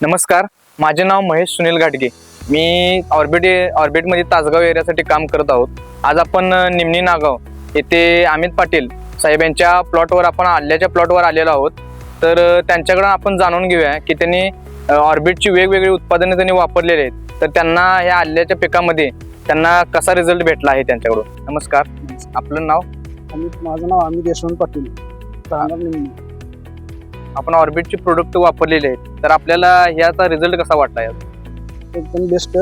नमस्कार माझे नाव महेश सुनील घाटगे मी ऑर्बिट ऑर्बिटमध्ये तासगाव एरियासाठी काम करत आहोत. आज आपण निमणी नागाव येथे अमित पाटील साहेब यांच्या प्लॉटवर आपण आल्याच्या प्लॉटवर आलेलो आहोत. तर त्यांच्याकडून आपण जाणून घेऊया की त्यांनी ऑर्बिटची वेगवेगळी उत्पादने त्यांनी वापरलेली आहेत. तर त्यांना ह्या आल्याच्या पिकामध्ये त्यांना कसा रिझल्ट भेटला आहे त्यांच्याकडून? नमस्कार. आपलं नाव? आणि माझं नाव अमित यशवंत पाटील. आपण ऑर्बिटची प्रोडक्ट वापरलेले आहेत तर आपल्याला ह्याचा रिझल्ट कसा वाटला याचा? एकदम बेस्ट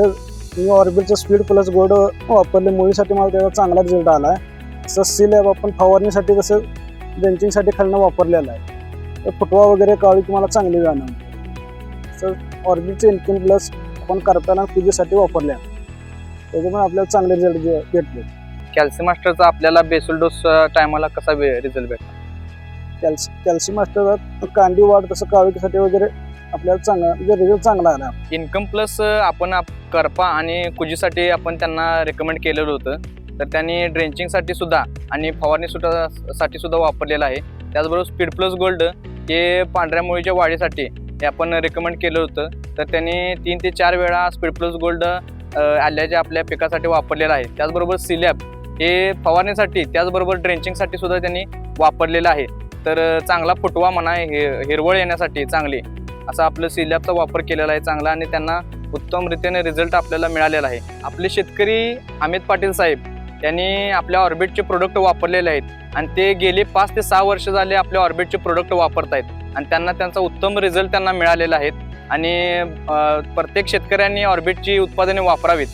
मी ऑर्बिटचं स्पीड प्लस गोड वापरले मुळीसाठी मला त्याचा चांगला रिझल्ट आला. आहे तसं सी लॅब आपण फवारणीसाठी कसं बेंचिंगसाठी खालनं वापरलेलं आहे. तर फुटवा वगैरे काळी तुम्हाला चांगली जाणवते तसं ऑर्बिटचं इन्कम प्लस आपण करताना पूजेसाठी वापरले त्याच्यामुळे आपल्याला चांगले रिझल्ट भेटले. कॅल्शियम मास्टरचा आपल्याला बेसल डोस टायमाला कसा रिझल्ट भेटला? कॅल्स कॅल्शियम असतात कांदी वाढ तसं काळीसाठी वगैरे आपल्याला चांगला म्हणजे रिझल्ट चांगला आला. इन्कम प्लस आपण आप- करपा आणि कुजीसाठी आपण त्यांना रेकमेंड केलेलं होतं. तर त्यांनी ड्रेंचिंगसाठी सुद्धा आणि फवारणी सुद्धा साठी सुद्धा वापरलेलं आहे. त्याचबरोबर स्पीड प्लस गोल्ड हे पांढऱ्या मुळीच्या वाढीसाठी हे आपण रेकमेंड केलं होतं. तर त्यांनी तीन ते चार वेळा स्पीड प्लस गोल्ड आल्याच्या आपल्या पिकासाठी वापरलेलं आहे. त्याचबरोबर सिलॅब हे फवारणीसाठी त्याचबरोबर ड्रेंचिंगसाठी सुद्धा त्यांनी वापरलेलं आहे. तर चांगला फुटवा म्हणा हे हिरवळ येण्यासाठी चांगली. असा आपलं सिलॅबचा वापर केलेला आहे चांगला आणि त्यांना उत्तम रीतीने रिझल्ट आपल्याला मिळालेला आहे. आपले शेतकरी अमित पाटील साहेब यांनी आपल्या ऑर्बिटचे प्रोडक्ट वापरलेले आहेत आणि ते गेले पाच ते सहा वर्ष झाले आपल्या ऑर्बिटचे प्रोडक्ट वापरत आहेत आणि त्यांना त्यांचा उत्तम रिझल्ट त्यांना मिळालेला आहेत आणि प्रत्येक शेतकऱ्यांनी ऑर्बिटची उत्पादने वापरावीत.